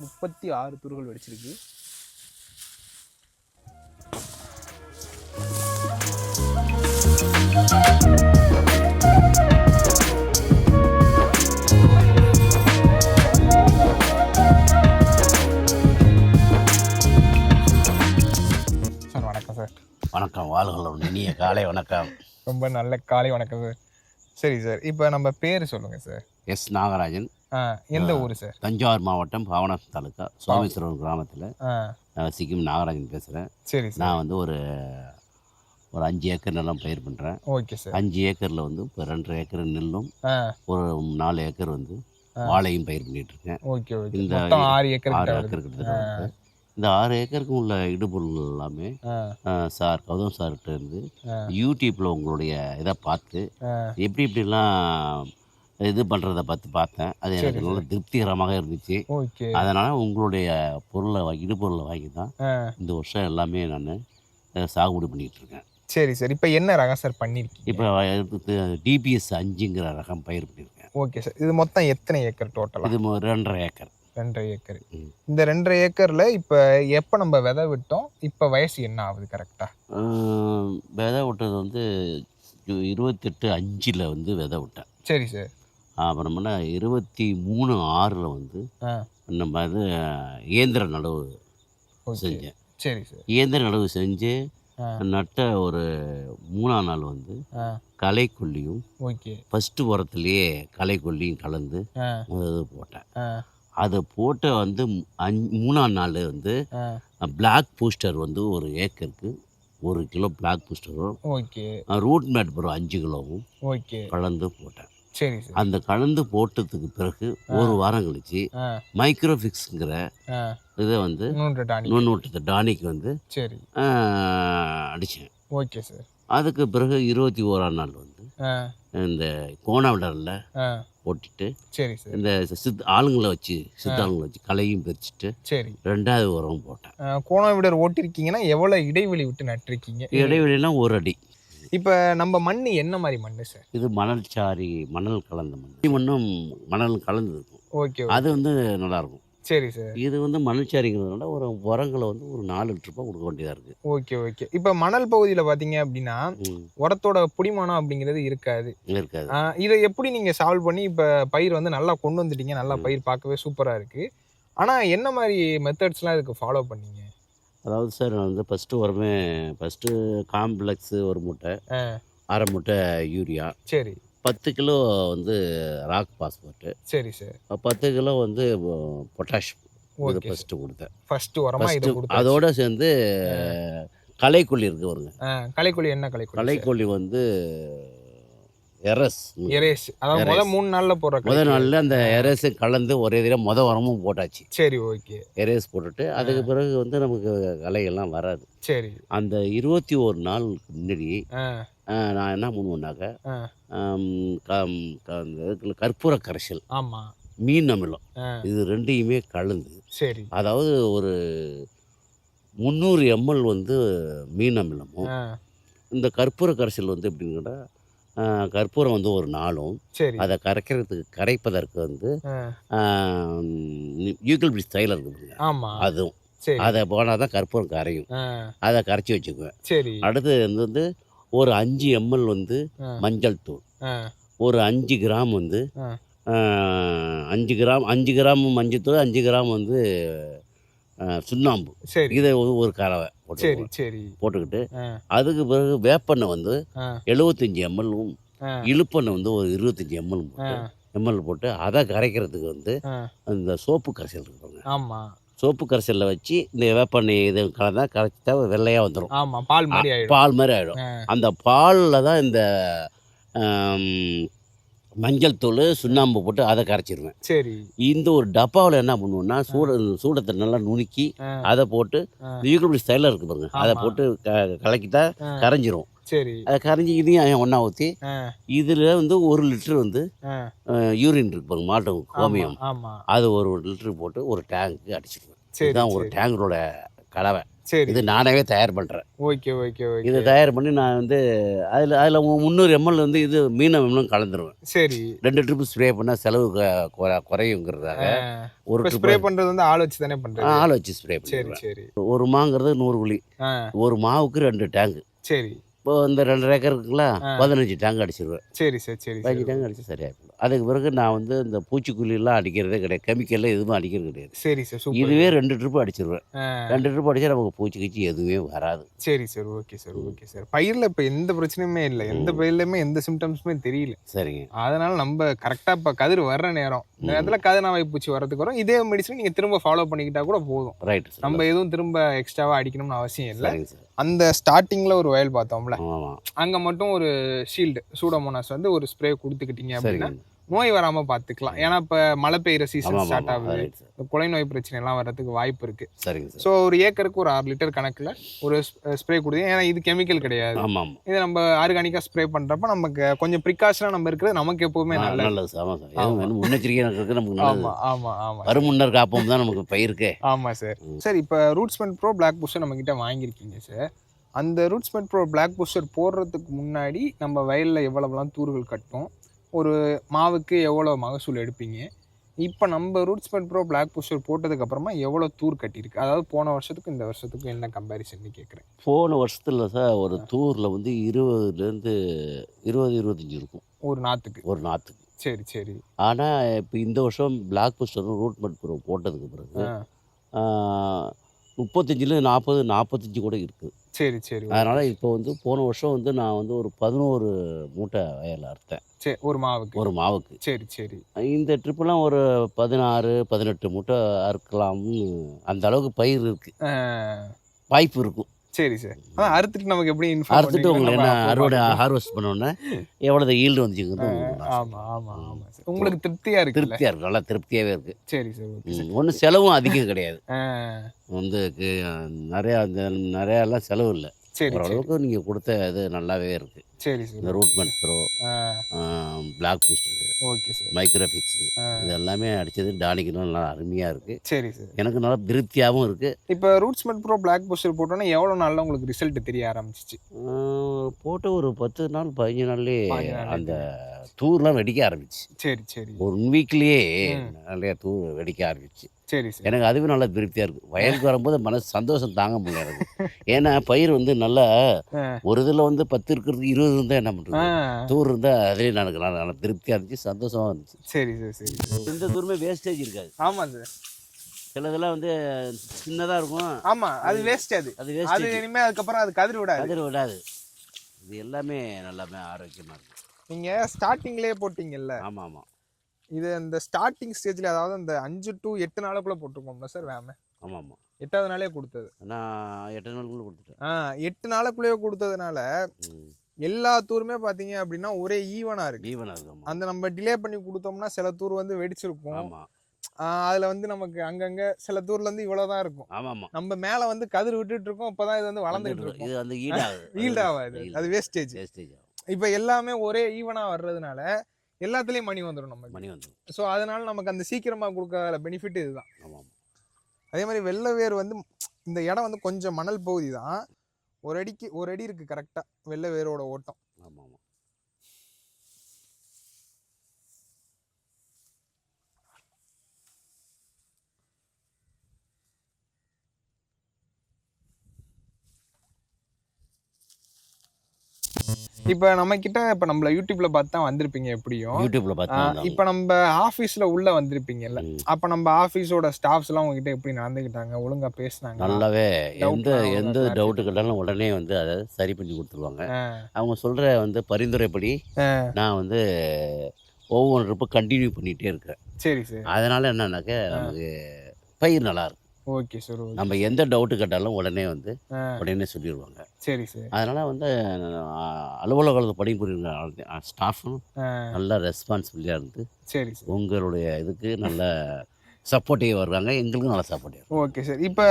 முப்பத்தி ஆறு துருகள் வெடிச்சிருக்கு. சார் வணக்கம் சார். வணக்கம் வாழ்களோட இனிய காலை வணக்கம். ரொம்ப நல்ல காலை வணக்கம் சார். சரி சார் இப்போ நம்ம பேர் சொல்லுங்கள் சார். எஸ் நாகராஜன். எந்த ஊர் சார்? தஞ்சாவூர் மாவட்டம் பாவனம் தாலுக்கா சோமேஸ்வரம் கிராமத்தில். ஆ. சிக்கிம் நாகராஜன் பேசுகிறேன் சரி நான் வந்து ஒரு ஒரு அஞ்சு ஏக்கர் நிலம் பயிர் பண்ணுறேன் ஓகே சார். அஞ்சு ஏக்கரில் வந்து இப்போ ரெண்டரை ஏக்கர் நெல்லும் ஒரு நாலு ஏக்கர் வந்து. வாழையும் பயிர் பண்ணிட்டு இருக்கேன். Okay okay. இந்த ஆறு ஏக்கர் ஆறு கிட்ட ஏக்கர் கிட்டத்தட்ட. இந்த ஆறு ஏக்கருக்கு உள்ள இடுபொருள் எல்லாமே சார் கௌதம் சார்கிட்ட இருந்து. யூடியூப்பில் உங்களுடைய இதை பார்த்து எப்படி இப்படிலாம் இது பண்ணுறத பார்த்து பார்த்தேன். அது எனக்கு நல்ல திருப்திகரமாக இருந்துச்சு. அதனால் உங்களுடைய பொருளை இடுபொருளை வாங்கி தான் இந்த வருஷம் எல்லாமே நான் சாகுபடி பண்ணிகிட்டு இருக்கேன். சரி சார். இப்போ என்ன ரகம் சார் பண்ணியிருக்கீங்க இப்போ டிபிஎஸ் அஞ்சுங்கிற ரகம் பயிர் பண்ணியிருக்கேன் ஓகே சார். இது மொத்தம் எத்தனை ஏக்கர் டோட்டலாக இது ரெண்டரை ஏக்கர். ரெண்டரை ஏக்கர். இந்த ரெண்டரை ஏக்கரில் இப்போ எப்போ நம்ம விதை விட்டோம்? இப்போ வயசு என்ன ஆகுது கரெக்டாக விதை விட்டது வந்து இருபத்தெட்டு அஞ்சில் வந்து விதை விட்டேன். சரி சார். அப்புறமேல இருபத்தி மூணு ஆறில் வந்து நம்ம இது இயந்திர நடவு செஞ்சேன். சரி சார். இயந்திர நடவு செஞ்சு நட்ட ஒரு மூணாம் நாள் வந்து களைக்கொல்லியும் ஓகே. ஃபஸ்ட்டு உரத்துலேயே களைக்கொல்லியும் கலந்து இது போட்டேன். அதை போட்டு வந்து அஞ் மூணாம் நாள் வந்து பிளாக் பூஸ்டர் வந்து ஒரு ஏக்கருக்கு ஒரு கிலோ பிளாக் பூஸ்டரும் ஓகே. ரூட் மேட் பருவம் அஞ்சு கிலோவும் ஓகே. கலந்து போட்டேன். சரி. அந்த கலந்து போட்டதுக்கு பிறகு ஒரு வாரம் கழிச்சு மைக்ரோஃபிக்ஸுங்கிற இதை வந்து நுண்ணூட்டத்தை டானிக். வந்து சரி. அடித்தேன் ஓகே சார். அதுக்கு பிறகு இருபத்தி ஓராம் நாள் வந்து இந்த கோணாவிடரில் ஆ. போட்டுட்டு சரி சார். இந்த சித் ஆளுங்களை வச்சு சித்த ஆளுங்களை வச்சு களையும் பிரிச்சுட்டு சரி. ரெண்டாவது உரம் போட்டேன். ஆ, கோணவிடர் ஓட்டிருக்கீங்கன்னா எவ்வளோ இடைவெளி விட்டு நட்டிருக்கீங்க? இடைவெளிலாம் ஒரு அடி. இப்போ நம்ம மண் என்ன மாதிரி மண் சார் இது மணல் சாரி மணல் கலந்த மண் மண்ணும் மணல் கலந்து இருக்கும் ஓகே. அது வந்து நல்லாயிருக்கும் சரி சார் இது வந்து மணல் சாரிங்கிறதுனால ஒரு உரங்களை வந்து ஒரு நாலு லிட்டர் ரூபாய் கொடுக்க வேண்டியதாக இருக்குது ஓகே ஓகே. இப்போ மணல் பகுதியில் பார்த்தீங்க அப்படின்னா உரத்தோட புடிமானம் அப்படிங்கிறது இருக்காது. இருக்காது. இதை எப்படி நீங்கள் சால்வ் பண்ணி இப்போ பயிர் வந்து நல்லா கொண்டு வந்துட்டீங்க நல்லா பயிர் பார்க்கவே சூப்பராக இருக்குது ஆனால் என்ன மாதிரி மெத்தட்ஸ்லாம் இதுக்கு ஃபாலோ பண்ணீங்க? அதாவது சார் நான் வந்து ஃபஸ்ட்டு உரமே ஃபஸ்ட்டு காம்ப்ளெக்ஸு ஒரு மூட்டை அரை மூட்டை யூரியா சரி. பத்து கிலோ வந்து ராக் பாஸ்போர்ட்டு சரி சார். பத்து கிலோ வந்து பொட்டாஷ் இது ஃபஸ்ட்டு கொடுத்தேன். ஃபர்ஸ்ட் உரமா இதை ஃபஸ்ட்டு அதோட சேர்ந்து களைக்கொல்லி இருக்கு வருங்க களைக்கொல்லி என்ன களைக்கொல்லி களைக்கொல்லி வந்து எரஸ். எரேஸ். அதாவது Erase. முத மூணு நாள்ல போடுற முத களைக்கொல்லி. நாளில் அந்த எரேஸு கலந்து ஒரே தடவை முத உரமும் போட்டாச்சு. சரி ஓகே. எரேஸ் போட்டுட்டு அதுக்கு பிறகு வந்து நமக்கு களையெல்லாம் வராது. சரி. அந்த இருபத்தி ஒரு நாளுக்கு முன்னாடி நான் என்ன பண்ணுவேன்னாக்க கற்பூர கரைசல். ஆமா. மீன் அமிலம். இது ரெண்டையுமே கலந்து சரி. அதாவது ஒரு முந்நூறு எம்எல் வந்து மீன் அமிலமும் இந்த கற்பூர கரைசல் வந்து எப்படின்னு கேட்டால் கற்பூரம் வந்து ஒரு நாளும். அதை கரைக்கிறதுக்கு கரைப்பதற்கு வந்து ஆ. யூக்கல்பிரிஸ் தைலம் இருக்குதுங்க அதுவும். அதை போனால் தான் கற்பூரம் கரையும். அதை கரைச்சி வச்சுக்குவேன். சரி. அடுத்து வந்து ஒரு அஞ்சு எம்எல் வந்து மஞ்சள் தூள். ஒரு அஞ்சு கிராம் வந்து அஞ்சு கிராம் அஞ்சு கிராம் மஞ்சத்தூள் அஞ்சு கிராம் வந்து சுண்ணாம்பு. இதை ஒரு ஒரு கலவை சரி சரி. போட்டுக்கிட்டு அதுக்கு பிறகு வேப்பெண்ணெய் வந்து எழுபத்தஞ்சி எம்எல்லும் இழுப்பெண்ணெய் வந்து ஒரு இருபத்தஞ்சி எம்எல் எம்எல் போட்டு அதை கரைக்கிறதுக்கு வந்து ஆ. இந்த சோப்பு கரைசல் இருப்பாங்க ஆமா. சோப்பு கரைசலில் வச்சு இந்த வேப்பெண்ணெய் இது கலந்தா கரைச்சிட்டா வெள்ளையாக வந்துடும் பால் மாதிரி ஆயிடும். பால் மாதிரி ஆகிடும் அந்த பாலில் தான் இந்த மஞ்சள் தூள் சுண்ணாம்பு போட்டு அதை கரைச்சிருவேன். சரி. இந்த ஒரு டப்பாவில் என்ன பண்ணுவோம்னா சூட சூடத்தை நல்லா நுணுக்கி அதை போட்டு யூக்கபிள் தைலம் இருக்கு பாருங்க. அதை. போட்டு க கலக்கிட்டா. கரைஞ்சிரும். சரி. அதை கரைஞ்சி இதையும் ஒன்றா ஊற்றி இதில் வந்து ஒரு லிட்டர் வந்து யூரின் இருக்கு பாருங்க மாட்டு கோமியம். அது ஒரு லிட்டர் போட்டு ஒரு டேங்க்கு அடிச்சிடுவேன் இதுதான் ஒரு. டேங்கரோட கலவை. சரி. இது நானாவே தயார் பண்ணுறேன் ஓகே ஓகே ஓகே. இதை தயார் பண்ணி நான் வந்து அதில் அதில் முந்நூறு எம்எல் வந்து இது மீன் எம்எல்லும் கலந்துருவேன். சரி. ரெண்டு ட்ரிப்பு ஸ்ப்ரே பண்ணால் செலவு குறையுங்கிறதாக ஒரு ஸ்ப்ரே பண்றது வந்து ஆள் வச்சு தானே பண்றது? ஆள் வச்சு ஸ்ப்ரே சரி சரி. ஒரு மாங்கிறது நூறு குழி ஒரு மாவுக்கு ரெண்டு டேங்கு சரி. இப்போ இந்த ரெண்டு ஏக்கர் இருக்குங்களா. பதினஞ்சு டேங்க் அடிச்சிருவேன். சரி சரி சரி பதினஞ்சு டேங்க் அடிச்சு சரியாக போயிடும் அதுக்கு பிறகு நான் வந்து இந்த பூச்சிக்கொல்லியெல்லாம் அடிக்கிறதே கிடையாது. கெமிக்கல்லாம் எதுவும் அடிக்கிறது கிடையாது. சரி சார் இதுவே ரெண்டு ட்ரிப்பு அடிச்சிருவேன். ரெண்டு ட்ரிப் அடிச்சா நமக்கு பூச்சி கீச்சி எதுவுமே வராது. சரி sir okay sir okay sir. பயிர்ல இப்ப எந்த பிரச்சனையுமே இல்லை. எந்த பயிர்லயுமே எந்த சிம்டம்ஸுமே தெரியல. சரிங்க. அதனால நம்ம கரெக்டா இப்ப கதிர் வர்ற நேரம். இந்த நேரத்துல கதிர்நாவை பூச்சி வர்றதுக்கு வரும். இதே மெடிசன் நீங்க திரும்ப ஃபாலோ பண்ணிக்கிட்டா கூட போதும். சார் நம்ம எதுவும் திரும்ப எக்ஸ்ட்ராவா அடிக்கணும்னு அவசியம் இல்லை. சார் அந்த ஸ்டார்டிங்ல ஒரு வயல் பார்த்தோம்ல அங்க மட்டும் ஒரு ஷீல்டு சூடோமோனாஸ் வந்து ஒரு ஸ்ப்ரே கொடுத்துக்கிட்டீங்க அப்படின்னா நோய் வராம பாத்துக்கலாம். ஏன்னா இப்ப மழை பெய்யுற சீசன் ஆமாம் ஸ்டார்ட் ஆமாம் ஆகுது. குலை நோய் பிரச்சனை எல்லாம் வர்றதுக்கு வாய்ப்பு இருக்கு. சரிங்க சார். ஸோ ஒரு ஏக்கருக்கு ஒரு ஆறு லிட்டர் கணக்குல ஒரு ஸ்ப்ரே கொடுங்க ஏன்னா இது கெமிக்கல் கிடையாது. ஆமாம் ஆமாம் இது நம்ம ஆர்கானிக்கா ஸ்ப்ரே பண்றப்ப நமக்கு கொஞ்சம் ப்ரிகாஷனா நம்ம இருக்கிறது நமக்கு எப்பவுமே நல்லது. நல்லது ஆமாம் சார். எதுவும் வேணும் முன்னெச்சரிக்கை இருக்கிறது நமக்கு நல்லது. ஆமா ஆமா ஆமா. வருமுன்னர் காப்போம் தான் நமக்கு பயிருக்கு. ஆமா சார். சார் இப்போ ரூட்ஸ்மெண்ட் ப்ரோ பிளாக் பூஸ்டர் நம்ம கிட்ட வாங்கியிருக்கீங்க சார். அந்த ரூட்ஸ்மெண்ட் ப்ரோ பிளாக் பூஸ்டர் போடுறதுக்கு முன்னாடி நம்ம வயல்ல எவ்வளவுலாம் தூர்கள் கட்டும் ஒரு மாவுக்கு எவ்வளோ மகசூல் எடுப்பீங்க? இப்போ நம்ம ரூட்ஸ்மெண்ட் ப்ரோ பிளாக் பூஸ்டர் போட்டதுக்கு அப்புறமா எவ்வளோ தூர் கட்டியிருக்கு? அதாவது போன வருஷத்துக்கும் இந்த வருஷத்துக்கும் என்ன கம்பேரிசன் கேட்குறேன். போன வருஷத்தில் சார் ஒரு தூரில் வந்து இருபதுலேருந்து இருபது இருபத்தஞ்சி இருக்கும். ஒரு நாத்துக்கு. ஒரு நாற்றுக்கு சரி சரி. ஆனால் இப்போ இந்த வருஷம் பிளாக் பஸ்டரும் ரூட் மட் ப்ரோ போட்டதுக்கு பிறகு முப்பத்தஞ்சில் நாற்பது நாற்பத்தஞ்சு கூட இருக்குது சரி சரி. அதனால் இப்போ வந்து போன வருஷம் வந்து நான் வந்து ஒரு பதினோரு மூட்டை வயலில் அறுத்தேன். சரி ஒரு மாவுக்கு. ஒரு மாவுக்கு. சரி சரி. இந்த ட்ரிப்பெல்லாம் ஒரு பதினாறு பதினெட்டு மூட்டை அறுக்கலாம்னு அந்த அளவுக்கு பயிர் இருக்குது வாய்ப்பு இருக்கும். சரி சார். அதான் அறுத்துட்டு நமக்கு எப்படி அறுத்துட்டு உங்களுக்கு என்ன அறுவடை ஹார்வெஸ்ட் பண்ணோன்னே எவ்வளோ ஈல்டு வந்துச்சுங்கிறது ஆமா ஆமா ஆமா சார். உங்களுக்கு திருப்தியா இருக்குல்ல? திருப்தியாக இருக்குது நல்லா திருப்தியாகவே இருக்குது சரி சார் ஒன்றும் செலவும் அதிகம் கிடையாது. வந்து நிறையா இந்த நிறையாலாம் செலவு இல்லை. ஓரளவுக்கு நீங்கள் கொடுத்த இது நல்லாவே இருக்குது சரி சார். ரூட் மெட் ப்ரோ ஆ, black booster okay sir. Microfix இது எல்லாமே அடித்தது டானிக்கெல்லாம் நல்லா அருமையாக இருக்குது சரி சார். எனக்கு நல்லா திருப்தியாகவும் இருக்குது இப்போ ரூட்ஸ்மெண்ட் ப்ரோ பிளாக் போஸ்டர் போட்டோன்னா எவ்வளோ நாள்ல உங்களுக்கு ரிசல்ட் தெரிய ஆரம்பிச்சிச்சு? போட்டு ஒரு பத்து நாள் பதினஞ்சு நாள்லேயே அந்த தூர்லாம் வெடிக்க ஆரம்பிச்சு. சரி சரி. ஒரு ஒன் வீக்லேயே. நிறைய தூர் வெடிக்க ஆரம்பிச்சு. சரி சார். எனக்கு அதுவே நல்லா திருப்தியாக இருக்குது வயலுக்கு வரும்போது மனசு சந்தோஷம் தாங்க எனக்கு ஏன்னா பயிர் வந்து நல்லா. ஒரு இதில் வந்து பத்து இருக்கிறதுக்கு இருபது இருந்தால் என்ன பண்ணுறது தூர் இருந்தால் அதுலேயே எனக்கு நல்லா திருப்தியாக இருந்துச்சு சந்தோஷமாக இருந்துச்சு. சரி சார் சரி. எந்த தூரமே வேஸ்டேஜ் இருக்காது. ஆமா சார் சில இதெல்லாம் வந்து சின்னதாக இருக்கும். ஆமா அது வேஸ்ட் அது. அது அது வேஸ்டேஜ் இனிமே அதுக்கப்புறம் அது கதிர் விடாது. கதிர் விடாது. இது எல்லாமே நல்லாமே ஆரோக்கியமாக இருக்கும். நீங்க ஸ்டார்டிங்லயே போட்டீங்கல்ல? ஆமாம். ஆமாம் இது அந்த ஸ்டார்டிங் ஸ்டேஜ்ல அதாவது அந்த அஞ்சு டு எட்டு நாளுக்குள்ள போட்டிருக்கோம்ல சார் வேம? ஆமாம். ஆமாம் எட்டாவது நாளே கொடுத்தது. நான் எட்டு நாளுக்குள்ளே கொடுத்துட்டேன். ஆ எட்டு நாளுக்குள்ளேயே கொடுத்ததுனால எல்லா தூருமே பாத்தீங்க அப்படின்னா ஒரே ஈவனா இருக்கு. ஈவனாக இருக்கும் அந்த நம்ம டிலே பண்ணி கொடுத்தோம்னா சில தூர் வந்து வெடிச்சிருக்கும். ஆமாம் அதுல வந்து நமக்கு அங்கங்க சில தூர்ல இருந்து இவ்வளவுதான் இருக்கும். ஆமாம். நம்ம மேல வந்து கதிர் விட்டுட்டு இருக்கோம் இப்பதான் இது வந்து வளர்ந்துட்டு இருக்கும். இது வந்து ஈல்ட் ஆகாது அது வேஸ்டேஜ் வேஸ்டேஜ் இப்ப எல்லாமே ஒரே ஈவனா வர்றதுனால எல்லாத்துலயும் மணி வந்துடும் நமக்கு மணி வந்துடும் ஸோ அதனால நமக்கு அந்த சீக்கிரமா கொடுக்கற பெனிஃபிட் இதுதான். அதே மாதிரி வெள்ளை வேர் வந்து இந்த இடம் வந்து கொஞ்சம் மணல் பகுதி தான். ஒரு அடிக்கு ஒரு அடி இருக்குது கரெக்டாக வெள்ளை வேரோட ஓட்டம் ஆமாம் ஆமாம் இப்ப நம்ம கிட்ட இப்ப நம்மள யூடியூப்ல பார்த்து தான் வந்திருப்பீங்க எப்படியும். யூடியூப்ல பார்த்து. இப்ப நம்ம ஆபீஸ்ல உள்ள வந்திருப்பீங்கல்ல. அப்ப நம்ம ஆபீஸோட ஸ்டாஃப்ஸ் எல்லாம் உங்ககிட்ட எப்படி நடந்துக்கிட்டாங்க ஒழுங்கா பேசுனாங்க நல்லாவே எந்த எந்த டவுட்டு கேட்டாலும் உடனே வந்து அதை சரி பண்ணி கொடுத்துருவாங்க. அவங்க சொல்கிற வந்து பரிந்துரைப்படி நான் வந்து ஒவ்வொரு கண்டினியூ பண்ணிகிட்டே இருக்கிறேன். சரி சரி. அதனால் என்னன்னாக்க நமக்கு பயிர் நல்லா இருக்கும். ஓகே சார் நம்ம எந்த டவுட்டு கேட்டாலும் உடனே வந்து உடனே சொல்லிடுவாங்க சரி சார். அதனால் வந்து அலுவலகத்தில் பணிபுரிகிற ஸ்டாஃபும் நல்ல ரெஸ்பான்சிபிலிட்டியாக இருந்து சரி சார். உங்களுடைய இதுக்கு நல்ல சப்போர்ட்டிவ் வருவாங்க. எங்களுக்கும் நல்ல சப்போர்ட்டிவ் ஓகே சார். இப்போ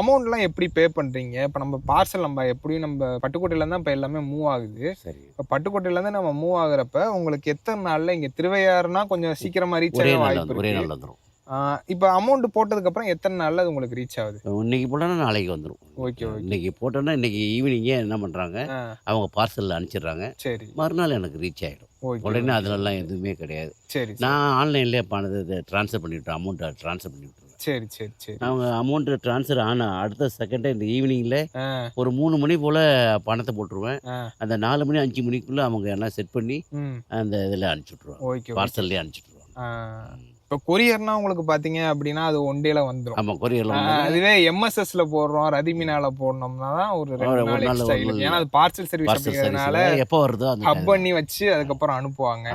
அமௌண்ட்லாம் எப்படி பே பண்ணுறீங்க இப்போ நம்ம பார்சல் நம்ம எப்படியும் நம்ம பட்டுக்கோட்டையில தான் இப்போ எல்லாமே மூவ் ஆகுது. சரி. இப்போ பட்டுக்கோட்டையிலேருந்து நம்ம மூவ் ஆகுறப்ப உங்களுக்கு எத்தனை நாளில் இங்கே திருவையாறுனா கொஞ்சம் சீக்கிரமாக ரீச் ஆக வாய்ப்பு ஒரே இருக்கு? நாள் வந்துடும் இப்போ அமௌண்ட் போட்டதுக்கு அப்புறம் எத்தனை நாள்ல அது உங்களுக்கு ரீச் ஆகுது? இன்னைக்கு போட்டோன்னா நாளைக்கு வந்துடும் ஓகே ஓகே இன்னைக்கு போட்டோன்னா இன்னைக்கு ஈவினிங்கே என்ன பண்ணுறாங்க அவங்க பார்சலில் அனுப்பிச்சிடுறாங்க. சரி. மறுநாள் எனக்கு ரீச் ஆகிடும் உடனே அதிலெல்லாம் எதுவுமே கிடையாது. சரி. நான் ஆன்லைன்லேயே பணத்தை ட்ரான்ஸ்ஃபர் பண்ணிவிட்டேன் அமௌண்ட்டை ட்ரான்ஸ்ஃபர் பண்ணி விட்டுருவேன். சரி சரி சரி. அவங்க அமௌண்ட்டு ட்ரான்ஸ்ஃபர் ஆன அடுத்த செகண்டே இந்த ஈவினிங்கில் ஆ, ஒரு மூணு மணி போல் பணத்தை போட்டுருவேன். அந்த நாலு மணி அஞ்சு மணிக்குள்ளே அவங்க எல்லாம் செட் பண்ணி அந்த இதில் அனுப்பிச்சி விட்ருவாங்க ஓகே ஓகே. பார்சல்லே அனுப்பிச்சி விட்ருவாங்க ஆ, இப்போ கொரியர்னா உங்களுக்கு பாத்தீங்க அப்படின்னா அது ஒன் டேல வந்துடும் ஆமாம் கொரியரில் அதுவே எம்எஸ்எஸ்ல போடுறோம் ரதிமினால போடணும்னா தான் ஒரு ரெண்டு நாள் ஏன்னா அது பார்சல் சர்வீஸ் அப்படிங்கிறதுனால எப்போ வருதோ ஹப் பண்ணி வச்சு அதுக்கப்புறம் அனுப்புவாங்க.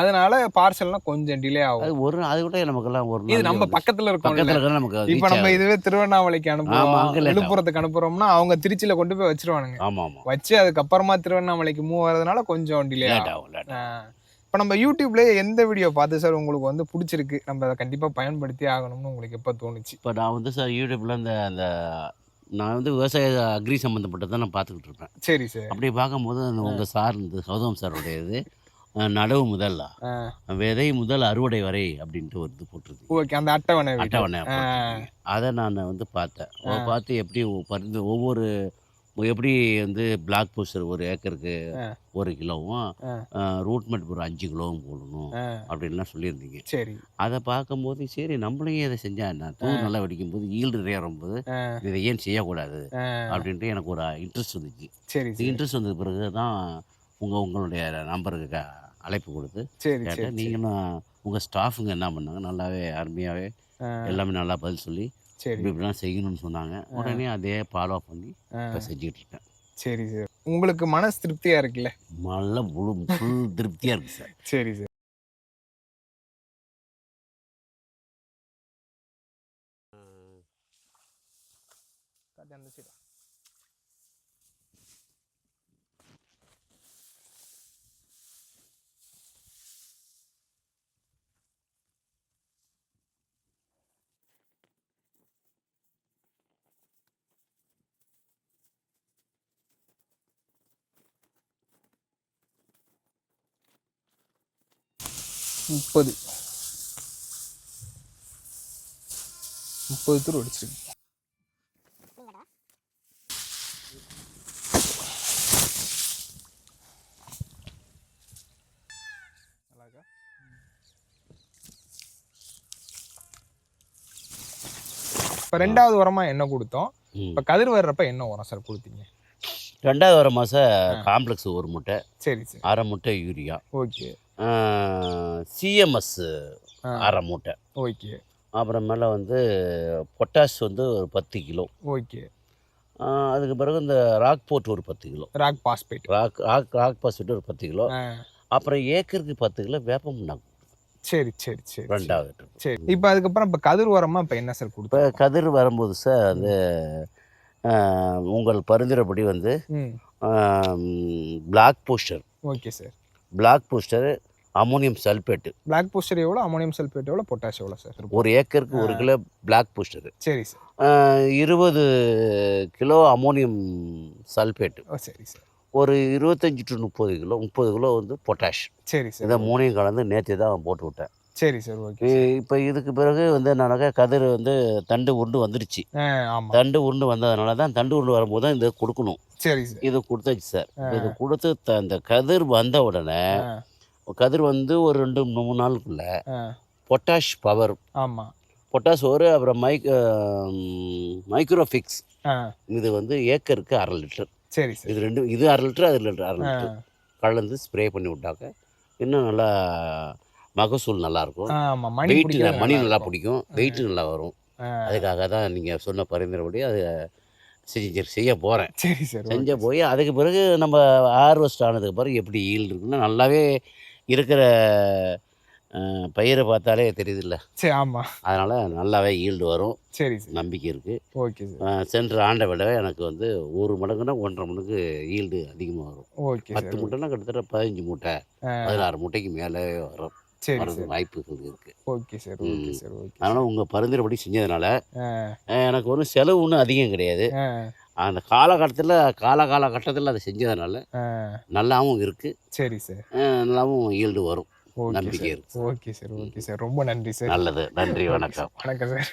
அதனால பார்சல்னா கொஞ்சம் டிலே ஆகும். அது ஒரு அது கூட நமக்கெல்லாம் ஒரு இது நம்ம பக்கத்துல இருக்கோம் நமக்கு இப்ப நம்ம. இதுவே திருவண்ணாமலைக்கு அனுப்புவோம் ஆகும். விழுப்புரத்துக்கு அனுப்புறோம்னா அவங்க திருச்சியில கொண்டு போய் வச்சிருவானுங்க. ஆமாம் வச்சு அதுக்கப்புறமா திருவண்ணாமலைக்கு மூவ் வரதுனால கொஞ்சம் டிலே லேட் ஆகும். இப்ப நம்ம யூடியூப்ல எந்த வீடியோ பார்த்து சார் உங்களுக்கு வந்து பிடிச்சிருக்கு? நம்ம அதை கண்டிப்பா பயன்படுத்தி ஆகணும்னு உங்களுக்கு எப்ப தோணுச்சு? இப்போ நான் வந்து சார் யூடியூப்பில் இந்த அந்த நான் வந்து விவசாய அக்ரி சம்மந்தப்பட்டதை நான் பார்த்துக்கிட்டு இருப்பேன். சரி சார். அப்படி பார்க்கும்போது அந்த உங்கள் சார் இந்த கௌதம் சாருடைய இது நடவு முதல்ல விதை முதல் அறுவடை வரை அப்படின்ட்டு ஒரு இது போட்டிருக்கு ஓகே அந்த அட்டவணை. அட்டவணை. அதை நான் வந்து பார்த்தேன். பார்த்து எப்படி பரிந்து ஒவ்வொரு எப்படி வந்து பிளாக் போஸ்டர் ஒரு ஏக்கருக்கு. ஒரு கிலோவும் ஆ. ரூட் மெட் ஒரு அஞ்சு கிலோவும் போடணும் அப்படின்லாம் சொல்லியிருந்தீங்க. சரி. அதை பார்க்கும்போது சரி நம்மளையும் இதை செஞ்சா என்ன? தூர் நல்லா வெடிக்கும் போது ஈல்டு நிறைய வரும்போது இதை ஏன் செய்யக்கூடாது? அப்படின்ட்டு எனக்கு ஒரு இன்ட்ரெஸ்ட் வந்துச்சு. சரி இன்ட்ரெஸ்ட் வந்த பிறகு தான் உங்கள் உங்களுடைய நம்பருக்கு அழைப்பு கொடுத்து கேட்டேன். நீங்களும் உங்கள் ஸ்டாஃபுங்க என்ன பண்ணாங்க? நல்லாவே அருமையாகவே எல்லாமே நல்லா பதில் சொல்லி சரி. இப்படி இப்படிலாம் செய்யணும்னு சொன்னாங்க. உடனே அதே ஃபாலோ பண்ணி இப்போ செஞ்சுக்கிட்டு இருக்கேன் சரி சார். உங்களுக்கு மனசு திருப்தியா இருக்குல்ல? நல்ல முழு ஃபுல் திருப்தியாக இருக்குது சார். சரி சார். முப்பது. முப்பது தூர் அடிச்சிருக்கு இப்போ ரெண்டாவது உரமா என்ன கொடுத்தோம். இப்போ கதிர் வர்றப்ப என்ன உரம் சார் கொடுத்தீங்க? ரெண்டாவது வர மாதம் காம்ப்ளெக்ஸ் ஒரு முட்டை சரி சார். அரை முட்டை யூரியா. ஓகே. சிஎம்எஸ். அரை மூட்டை. ஓகே. அப்புறமேல வந்து பொட்டாஷ் வந்து ஒரு பத்து கிலோ. ஓகே. அதுக்கு பிறகு இந்த ராக் போட் ஒரு பத்து kilo. Rock phosphate. Rock rock rock பாசிட்டு ஒரு பத்து கிலோ. அப்புறம் ஏக்கருக்கு பத்து கிலோ வேப்ப முன்னாக்கு சரி சரி சரி ரெண்டாவது. சரி. இப்போ அதுக்கப்புறம் இப்போ கதிர் உரமா இப்போ என்ன சார் இப்போ கொடுத்தோம் கதிர் வரும்போது சார் வந்து ஆ, உங்கள் பரிந்துரைப்படி வந்து black poster okay sir black poster ammonium sulphate. Black poster எவ்வளோ அமோனியம் சல்பேட் எவ்வளோ பொட்டாஷ் எவ்வளோ சார் ஒரு ஏக்கருக்கு ஒரு கிலோ பிளாக் போஸ்டர் சரி சார் இருபது கிலோ அமோனியம் சல்பேட்டு. சரி சார் ஒரு இருபத்தஞ்சி டு முப்பது கிலோ முப்பது கிலோ வந்து பொட்டாஷ் சரி சார் இதை மூணையும் கலந்து நேற்று தான் போட்டு விட்டேன். சரி சார் ஓகே இப்போ இதுக்கு பிறகு வந்து என்னன்னாக்கா கதிர் வந்து தண்டு உருண்டு வந்துடுச்சு தண்டு உருண்டு வந்ததுனால தான் தண்டு உருண்டு வரும்போது தான் இதை கொடுக்கணும். சரி சார் இது கொடுத்தாச்சு சார் இது கொடுத்து அந்த கதிர் வந்த உடனே கதிர் வந்து ஒரு ரெண்டு மூணு நாளுக்குள்ள பொட்டாஷ் பவர் ஆமாம் பொட்டாஷ் ஒரு அப்புறம் மைக் மைக்ரோஃபிக்ஸ் இது வந்து ஏக்கருக்கு அரை லிட்டர். சரி இது ரெண்டும் இது அரை லிட்டர் அது லிட்டர் அரை லிட்டர். கலந்து ஸ்ப்ரே பண்ணி விட்டாக்க இன்னும் நல்லா மகசூல் நல்லாயிருக்கும் ஆமாம் மணி நல்லா. பிடிக்கும். வெயிட்டு நல்லா வரும். அதுக்காக தான் நீங்கள் சொன்ன பரிந்துரைப்படி அது செஞ்சு செய்ய போகிறேன் சரி சார். செஞ்ச போய் அதுக்கு பிறகு நம்ம ஹார்வெஸ்ட் ஆனதுக்கு பிறகு எப்படி ஈல்டு இருக்குன்னா நல்லாவே இருக்கிற பயிரை பார்த்தாலே தெரியுதுல்ல. சரி ஆமாம் அதனால் நல்லாவே ஈல்டு வரும். சரி நம்பிக்கை இருக்குது ஓகே சார். சென்ற ஆண்டை விட எனக்கு வந்து ஒரு மடங்குனா ஒன்றரை மடங்கு ஈல்டு அதிகமாக வரும். ஓகே பத்து மூட்டைனா கிட்டத்தட்ட பதினஞ்சு மூட்டை. பதினாறு மூட்டைக்கு மேலே வரும். சரி வரது வாய்ப்புகள் இருக்குது okay sir okay. Sir okay அதனால் உங்கள் பரிந்துரைப்படி செஞ்சதுனால எனக்கு ஒன்றும் செலவு ஒன்றும் அதிகம் கிடையாது. அந்த காலகட்டத்தில் கால காலகட்டத்தில் அதை செஞ்சதுனால நல்லாவும் இருக்குது சரி சார். நல்லாவும் ஈல்டு வரும். நம்பிக்கை இருக்கு. Okay sir. Okay sir. ரொம்ப நன்றி சார். நல்லது. நன்றி. வணக்கம். வணக்கம் சார்.